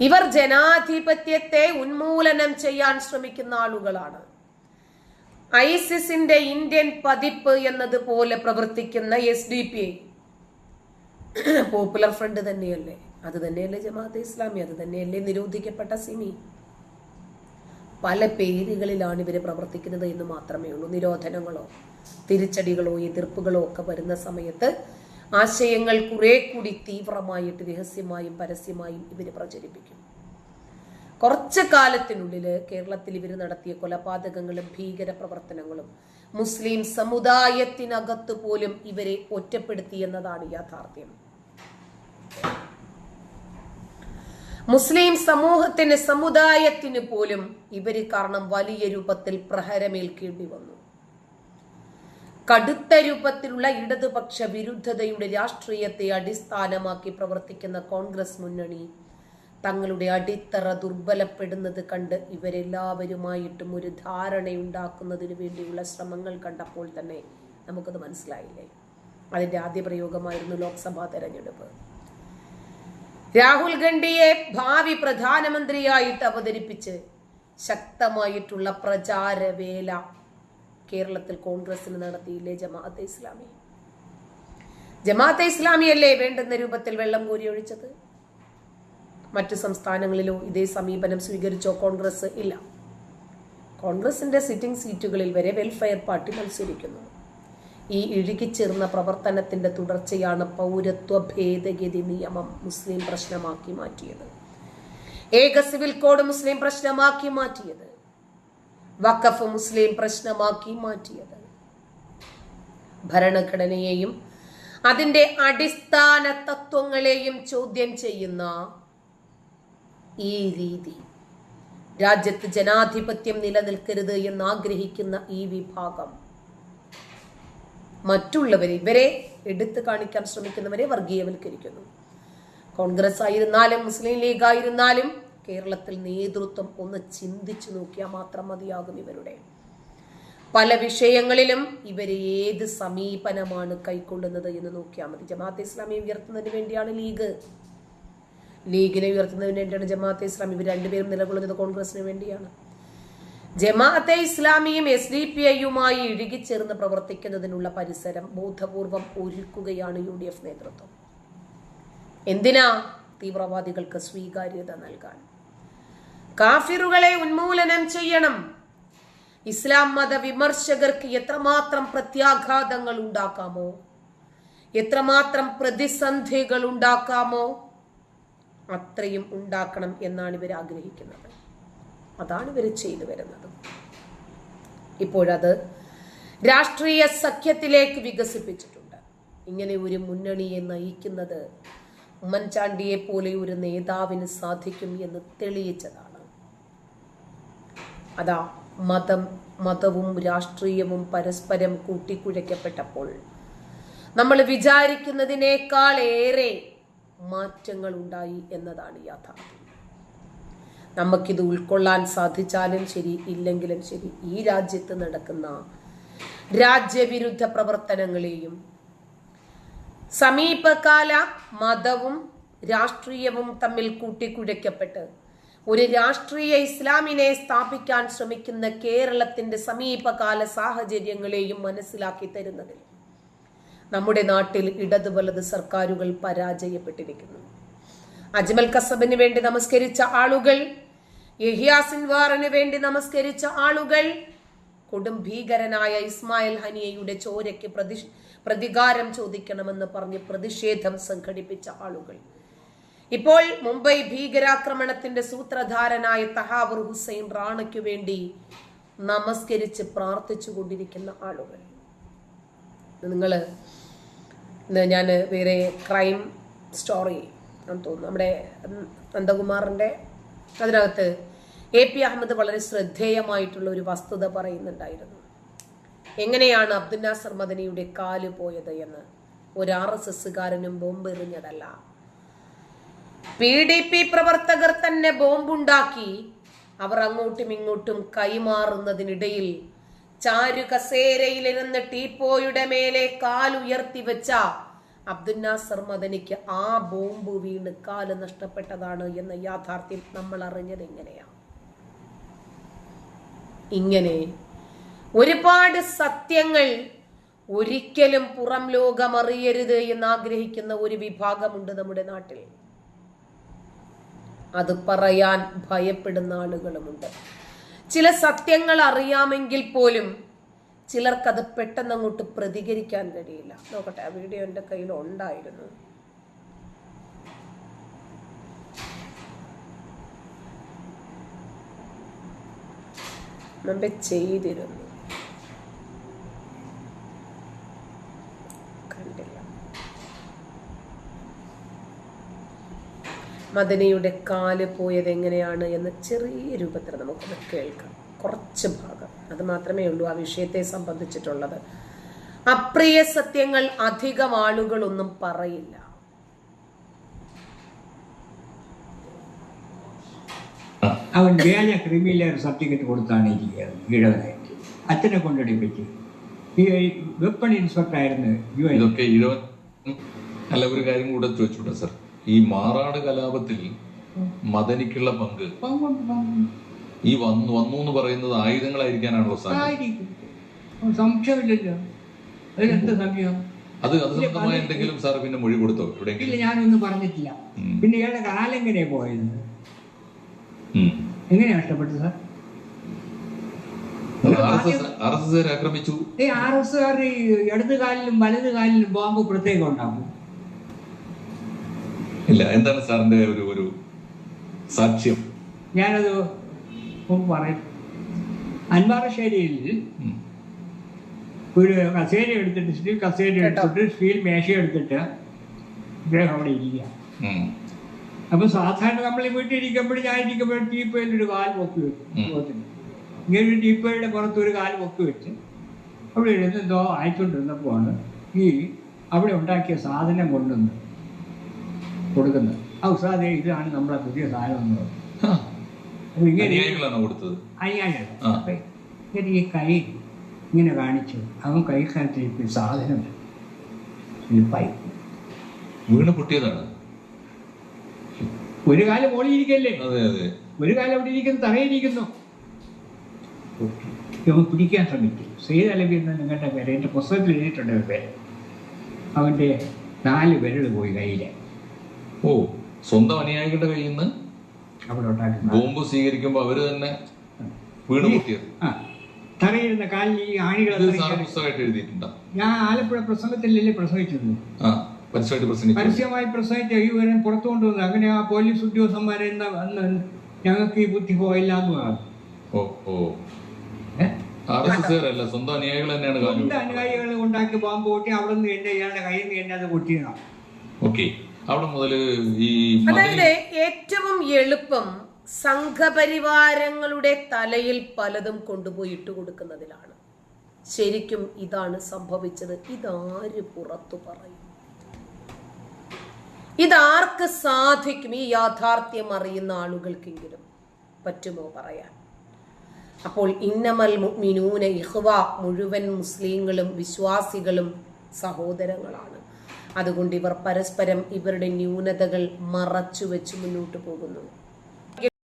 ഇവർ ജനാധിപത്യത്തെ ഉന്മൂലനം ചെയ്യാൻ ശ്രമിക്കുന്ന ആളുകളാണ്. ഐസിസിന്റെ ഇന്ത്യൻ പതിപ്പ് എന്നതുപോലെ പ്രവർത്തിക്കുന്ന S D P I. Popular front തന്നെയല്ലേ? അത് തന്നെയല്ലേ ജമാഅത്തെ ഇസ്ലാമി അത് തന്നെയല്ലേ നിരോധിക്കപ്പെട്ട സിമി. പല പേരുകളിലാണ് ഇവർ പ്രവർത്തിക്കുന്നത് എന്ന് മാത്രമേ ഉള്ളൂ. നിരോധനങ്ങളോ തിരിച്ചടികളോ എതിർപ്പുകളോ ഒക്കെ വരുന്ന സമയത്ത് ആശയങ്ങൾ കുറെ കൂടി തീവ്രമായിട്ട് രഹസ്യമായും പരസ്യമായും ഇവർ പ്രചരിപ്പിക്കും. കുറച്ച് കാലത്തിനുള്ളിൽ കേരളത്തിൽ ഇവർ നടത്തിയ കൊലപാതകങ്ങളും ഭീകര പ്രവർത്തനങ്ങളും മുസ്ലിം സമുദായത്തിനകത്ത് പോലും ഇവരെ ഒറ്റപ്പെടുത്തി എന്നതാണ് യാഥാർത്ഥ്യം. മുസ്ലിം സമൂഹത്തിന് സമുദായത്തിന് പോലും ഇവർ കാരണം വലിയ രൂപത്തിൽ പ്രഹരമേൽക്കേണ്ടി വന്നു. കടുത്ത രൂപത്തിലുള്ള ഇടതുപക്ഷ വിരുദ്ധതയുടെ രാഷ്ട്രീയത്തെ അടിസ്ഥാനമാക്കി പ്രവർത്തിക്കുന്ന കോൺഗ്രസ് മുന്നണി തങ്ങളുടെ അടിത്തറ ദുർബലപ്പെടുന്നത് കണ്ട് ഇവരെല്ലാവരുമായിട്ടും ഒരു ധാരണയുണ്ടാക്കുന്നതിന് വേണ്ടിയുള്ള ശ്രമങ്ങൾ കണ്ടപ്പോൾ തന്നെ നമുക്കത് മനസ്സിലായില്ലേ? അതിന്റെ ആദ്യ പ്രയോഗമായിരുന്നു ലോക്സഭാ തെരഞ്ഞെടുപ്പ്. രാഹുൽ ഗാന്ധിയെ ഭാവി പ്രധാനമന്ത്രിയായിട്ട് അവതരിപ്പിച്ച് ശക്തമായിട്ടുള്ള പ്രചാരവേല കേരളത്തിൽ കോൺഗ്രസിന് നടത്തിയില്ലേ ജമാഅത്തെ ഇസ്ലാമി? ജമാഅത്തെ ഇസ്ലാമിയല്ലേ വേണ്ടുന്ന രൂപത്തിൽ വെള്ളം കോരി ഒഴിച്ചത്? മറ്റു സംസ്ഥാനങ്ങളിലോ ഇതേ സമീപനം സ്വീകരിച്ചോ കോൺഗ്രസ് ഇല്ല. കോൺഗ്രസിന്റെ സിറ്റിംഗ് സീറ്റുകളിൽ വരെ വെൽഫെയർ പാർട്ടി മത്സരിക്കുന്നു. ഈ ഇഴുകിച്ചേർന്ന പ്രവർത്തനത്തിന്റെ തുടർച്ചയാണ് പൗരത്വ ഭേദഗതി നിയമം മുസ്ലിം പ്രശ്നമാക്കി മാറ്റിയത്. ഏക സിവിൽ കോഡ് മുസ്ലിം പ്രശ്നമാക്കി മാറ്റിയത്. വഖഫ് മുസ്ലിം പ്രശ്നമാക്കി മാറ്റിയത്. ഭരണഘടനയെയും അതിന്റെ അടിസ്ഥാന തത്വങ്ങളെയും ചോദ്യം ചെയ്യുന്ന ഈ രീതി. രാജ്യത്ത് ജനാധിപത്യം നിലനിൽക്കരുത് എന്ന് ആഗ്രഹിക്കുന്ന ഈ വിഭാഗം. മറ്റുള്ളവരെ ഇവരെ എടുത്തു കാണിക്കാൻ ശ്രമിക്കുന്നവരെ വർഗീയവൽക്കരിക്കുന്നു. കോൺഗ്രസ് ആയിരുന്നാലും മുസ്ലിം ലീഗ് ആയിരുന്നാലും കേരളത്തിൽ നേതൃത്വം ഒന്ന് ചിന്തിച്ചു നോക്കിയാൽ മാത്രം മതിയാകും ഇവരുടെ. പല വിഷയങ്ങളിലും ഇവർ ഏത് സമീപനമാണ് കൈക്കൊള്ളുന്നത് എന്ന് നോക്കിയാൽ മതി. ജമാഅത്തെ ഇസ്ലാമി ഉയർത്തുന്നതിന് വേണ്ടിയാണ് ലീഗ്. ലീഗിനെ ഉയർത്തുന്നതിന് വേണ്ടിയാണ് ജമാഅത്തെ ഇസ്ലാമി. ഇവർ രണ്ടുപേരും നിലകൊള്ളുന്നത് കോൺഗ്രസിന് വേണ്ടിയാണ്. ജമാഅത്തെ ഇസ്ലാമിയും എസ് ഡി പി ഐയുമായി ഇഴുകിച്ചേർന്ന് പ്രവർത്തിക്കുന്നതിനുള്ള പരിസരം ബോധപൂർവം ഒരുക്കുകയാണ് യു ഡി എഫ് നേതൃത്വം. എന്തിനാ തീവ്രവാദികൾക്ക് സ്വീകാര്യത നൽകാൻ? കാഫിറുകളെ ഉന്മൂലനം ചെയ്യണം. ഇസ്ലാം മത വിമർശകർക്ക് എത്രമാത്രം പ്രത്യാഘാതങ്ങൾ ഉണ്ടാക്കാമോ? എത്രമാത്രം പ്രതിസന്ധികൾ ഉണ്ടാക്കാമോ? അത്രയും ഉണ്ടാക്കണം എന്നാണ് ഇവർ ആഗ്രഹിക്കുന്നത്. അതാണ് ഇവർ ചെയ്തു വരുന്നത്. ഇപ്പോഴത് രാഷ്ട്രീയ സഖ്യത്തിലേക്ക് വികസിപ്പിച്ചിട്ടുണ്ട്. ഇങ്ങനെ ഒരു മുന്നണിയെ നയിക്കുന്നത് ഉമ്മൻചാണ്ടിയെ പോലെ ഒരു നേതാവിന് സാധിക്കും എന്ന് തെളിയിച്ചതാണ്. അതാ മതം മതവും രാഷ്ട്രീയവും പരസ്പരം കൂട്ടിക്കുഴയ്ക്കപ്പെട്ടപ്പോൾ നമ്മൾ വിചാരിക്കുന്നതിനേക്കാൾ ഏറെ മാറ്റങ്ങൾ ഉണ്ടായി എന്നതാണ് യാഥാർത്ഥ്യം. നമുക്കിത് ഉൾക്കൊള്ളാൻ സാധിച്ചാലും ശരി ഇല്ലെങ്കിലും ശരി ഈ രാജ്യത്ത് നടക്കുന്ന രാജ്യവിരുദ്ധ പ്രവർത്തനങ്ങളെയും സമീപകാല മതവും രാഷ്ട്രീയവും തമ്മിൽ കൂട്ടിക്കുഴയ്ക്കപ്പെട്ട് ഒരു രാഷ്ട്രീയ ഇസ്ലാമിനെ സ്ഥാപിക്കാൻ ശ്രമിക്കുന്ന കേരളത്തിന്റെ സമീപകാല സാഹചര്യങ്ങളെയും മനസ്സിലാക്കി തരുന്നതിൽ നമ്മുടെ നാട്ടിൽ ഇടത് വലത് സർക്കാരുകൾ പരാജയപ്പെട്ടിരിക്കുന്നു. അജ്മൽ കസബിന് വേണ്ടി നമസ്കരിച്ച ആളുകൾ യഹിയ വേണ്ടി നമസ്കരിച്ച ആളുകൾ കൊടും ഭീകരനായ ഇസ്മായിൽ ഹനിയയുടെ ചോരയ്ക്ക് പ്രതി പ്രതികാരം ചോദിക്കണമെന്ന് പറഞ്ഞ് പ്രതിഷേധം സംഘടിപ്പിച്ച ആളുകൾ. ഇപ്പോൾ മുംബൈ ഭീകരാക്രമണത്തിന്റെ സൂത്രധാരനായ തഹാവർ ഹുസൈൻ റാണയ്ക്ക് വേണ്ടി നമസ്കരിച്ച് പ്രാർത്ഥിച്ചു കൊണ്ടിരിക്കുന്ന ആളുകൾ. നിങ്ങൾ ഞാൻ വേറെ ക്രൈം സ്റ്റോറി തോന്നുന്നു. നമ്മുടെ നന്ദകുമാറിന്റെ അതിനകത്ത് എ പി അഹമ്മദ് വളരെ ശ്രദ്ധേയമായിട്ടുള്ള ഒരു വസ്തുത പറയുന്നുണ്ടായിരുന്നു. എങ്ങനെയാണ് അബ്ദുൽ നാസർ മദനിയുടെ കാൽ പോയത് എന്ന്? ഒരു ആർ എസ് എസ്സുകാരനും ബോംബ് എറിഞ്ഞതല്ല പി ഡി പി പ്രവർത്തകർ തന്നെ ബോംബുണ്ടാക്കി. അവർ അങ്ങോട്ടും ഇങ്ങോട്ടും കൈമാറുന്നതിനിടയിൽ ചാരു കസേരയിലിരുന്ന് ടീപ്പോയുടെ മേലെ കാലുയർത്തി വെച്ച അബ്ദുൽ നാസർ മദനിക്ക് ആ ബോംബ് വീണ് കാൽ നഷ്ടപ്പെട്ടതാണ് എന്ന യാഥാർത്ഥ്യം നമ്മൾ അറിഞ്ഞത് എങ്ങനെയാണ് ഇങ്ങനെ ഒരുപാട് സത്യങ്ങൾ ഒരിക്കലും പുറം ലോകം അറിയരുത് എന്ന് ആഗ്രഹിക്കുന്ന ഒരു വിഭാഗമുണ്ട് നമ്മുടെ നാട്ടിൽ. അത് പറയാൻ ഭയപ്പെടുന്ന ആളുകളുമുണ്ട്. ചില സത്യങ്ങൾ അറിയാമെങ്കിൽ പോലും ചിലർക്കത് പെട്ടെന്ന് അങ്ങോട്ട് പ്രതികരിക്കാൻ കഴിയില്ല. നോക്കട്ടെ ആ വീഡിയോ എന്റെ കയ്യിൽ ഉണ്ടായിരുന്നു മുമ്പേ ചെയ്തിരുന്നു. മദനയുടെ കാൽ പോയത് എങ്ങനെയാണ് എന്ന് ചെറിയ രൂപത്തിൽ നമുക്കൊന്ന് കേൾക്കാം. കുറച്ച് ഭാഗം. അത് മാത്രമേ ഉള്ളൂ ആ വിഷയത്തെ സംബന്ധിച്ചിട്ടുള്ളത്. അപ്രിയ സത്യങ്ങൾ അധികം ആളുകളൊന്നും പറയില്ല. അവൻ വ്യാജ ക്രിമിനൽ സർട്ടിഫിക്കറ്റ് കൊടുത്താണ് ഇരിക്കുന്നത് അച്ഛനെ കൊണ്ടെടുപ്പിച്ച്. ഈ വെപ്പൺ ഇൻസ്പെക്ടർ ആയിരുന്നു ഇതൊക്കെ അല്ല ഒരു കാര്യം കൂടെ ചോദിച്ചൂടെ സർ. ഈ മാറാട് കലാപത്തിൽ മദനിക്കുള്ള പങ്ക്. ഈ വന്നു വന്നു എന്ന് പറയുന്നത് ആയുധങ്ങളായിരിക്കാനാണല്ലോ സംശയമില്ലല്ലോ. അതിലെന്ത് സംശയം? അത് അത് സംബന്ധമായ എന്തെങ്കിലും സാർ പിന്നെ മൊഴി കൊടുത്തോ എവിടെയെങ്കിലും? ഞാനൊന്നും പറഞ്ഞിട്ടില്ല. പിന്നെ ഇയാളുടെ കാലം എങ്ങനെയാ പോയത്. എങ്ങനെയാ നഷ്ടപ്പെട്ടത് സാർ? ആക്രമിച്ചു. ഈ ആർ എസ് കാർ ഇടത് കാലിലും വലത് കാലിലും ബോംബ് പ്രത്യേകം ഉണ്ടാകും. ഇല്ല എന്താണ് സാറിന്റെ ഒരു ഒരു സാക്ഷ്യം? ഞാനത് പറയാം. അൻവാറശ്ശേരിയിൽ. ഒരു കസേര എടുത്തിട്ട് സ്റ്റീൽ കസേര എടുത്തിട്ട് സ്റ്റീൽ മേശ എടുത്തിട്ട് ഇദ്ദേഹം അവിടെ ഇരിക്കുക. അപ്പൊ സാധാരണ നമ്മൾ വീട്ടിൽ ഇരിക്കുമ്പോഴും ഞാൻ ഇരിക്കുമ്പോഴും ടീപ്പയിൽ ഒരു കാൽ പൊക്കി വെക്കും. ഇങ്ങനെ ഒരു ടീപ്പയുടെ പുറത്ത് ഒരു കാൽ പൊക്കി വെച്ച് അവിടെ ഇരുന്ന് എന്തോ അയച്ചുകൊണ്ടിരുന്നപ്പോഴാണ് ഈ അവിടെ ഉണ്ടാക്കിയ സാധനം കൊണ്ടുവന്ന് കൊടുക്കുന്നത്. ആ ഉസാദെ ഇതാണ് നമ്മുടെ പുതിയ സാധനം എന്ന് പറഞ്ഞു. ഹാ. അപ്പൊ ഇങ്ങനെ കൊടുത്തത്? ഈ കൈ ഇങ്ങനെ കാണിച്ചു. അവൻ കൈക്കാലത്ത് സാധനം സ്ലിപ്പായി വീണ് പൊട്ടിയതാണ്. ഒരു കാലം മോളിയിരിക്കല്ലേ അതെ അതെ. ഒരു കാലം അവിടെ ഇരിക്കുന്നു തറയിരിക്കുന്നു അവൻ പിടിക്കാൻ ശ്രമിച്ചു. സെയ്ദ് അലബി എന്ന നിങ്ങളുടെ പേര് എന്റെ പുസ്തകത്തിൽ എഴുതിയിട്ടുണ്ട് പേര്. അവന്റെ നാല് വിരൽ പോയി കയ്യിലെ. ഓ സ്വന്തം അനുയായികളുടെ കയ്യിൽ നിന്ന് ബോംബ് സ്വീകരിക്കുമ്പോ അവർ തന്നെ വീണ് പൊട്ടിയത്. തറയിരുന്ന കാലിൽ ഈ ആണികൾ പുസ്തകമായിട്ട് എഴുതിയിട്ടുണ്ടോ? ഞാൻ ആലപ്പുഴ പ്രസംഗത്തിലല്ലേ പ്രസംഗിച്ചത്? പരസ്യമായി പ്രസംഗിച്ച ഈ വിവരം പുറത്തു കൊണ്ടുവന്നു അങ്ങനെ ആ പോലീസ് ഉദ്യോഗസ്ഥന്മാരെ അന്ന് ഞങ്ങൾക്ക് ഈ ബുദ്ധി പോയില്ല എന്ന് പറഞ്ഞു. സ്വന്തം അനുയായികൾ ഉണ്ടാക്കി ബോംബ് പൊട്ടി അവിടെ നിന്ന് എന്നെ ഇയാളുടെ കയ്യിൽ നിന്ന് എന്നെ അത് പൊട്ടിയതാണ് ഓക്കെ. അവിടെ മുതൽ ഈ അതായത് ഏറ്റവും എളുപ്പം സംഘപരിവാരങ്ങളുടെ തലയിൽ പലതും കൊണ്ടുപോയി ഇട്ടുകൊടുക്കുന്നതിലാണ് ശരിക്കും ഇതാണ് സംഭവിച്ചത്. ഇതാര് പുറത്തു പറയും? ഇതാർക്ക് സാധിക്കും ഈ യാഥാർത്ഥ്യം അറിയുന്ന ആളുകൾക്കെങ്കിലും? പറ്റുമോ പറയാൻ? അപ്പോൾ ഇന്നമൽ മിനൂന ഇഹ്വ മുഴുവൻ മുസ്ലിങ്ങളും വിശ്വാസികളും സഹോദരങ്ങളാണ്. അതുകൊണ്ട് ഇവർ പരസ്പരം ഇവരുടെ ന്യൂനതകൾ മറച്ചു വെച്ച് മുന്നോട്ട് പോകുന്നു.